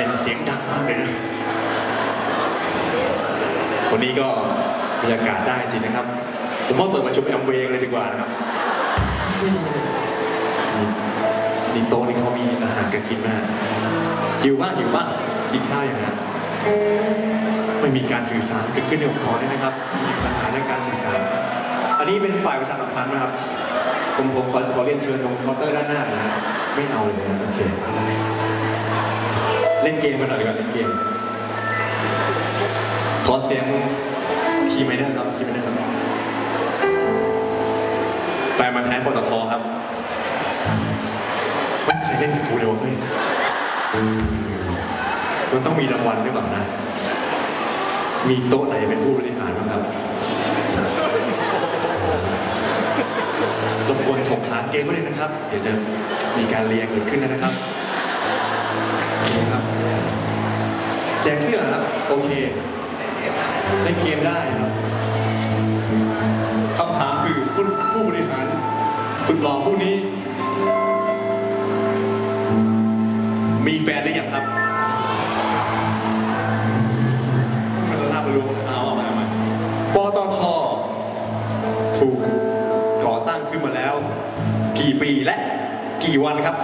ล่นเสียงดังมากเลยนะวันนี้ก็บรรยากาศได้จริงนะครับ ผมว่าเปิดประชุมแอมเวย์เลยดีกว่านะครับนี่โต๊ะนี่เขามีอาหารกันกินมากหิวมากหิวมากกินข้าวอย่างไรไม่มีการสื่อสารเกิดขึ้นในองค์กรเลยนะครับมีปัญหาเรื่องการสื่อสาร อันนี้เป็นฝ่ายประชาสัมพันธ์นะครับ ผมผมขอขอเรียนเชิญตรงเคาน์เตอร์ด้านหน้านะไม่เอาเลยนะโอเค เล่นเกมกันหน่อยดีกว่าเล่นเกม ขอเสียงคีย์ไมเนอร์ครับคีย์ไมเนอร์ครับแฟนมันแท้ปตทครับไม่เคยเล่นกับกูเลยวะเฮ้ยมันต้องมีรางวัลด้วยแบบนะ มีโต๊ะไหนเป็นผู้บริหารบ้างครับรบกวนถกฐาเกมก็เลยนะครับ เดี๋ยวจะมีการเรียงเกิดขึ้นแล้วนะครับ แจกเสื้อครับ โอเคเล่นเกมได้ครับคำถามคือผู้ผู้บริหารสุดหล่อผู้นี้ มีแฟนหรือยังครับมันลาบรู้เอาเอามาเอามาปตทถูกก่อตั้งขึ้นมาแล้ว กี่ปีและกี่วันครับ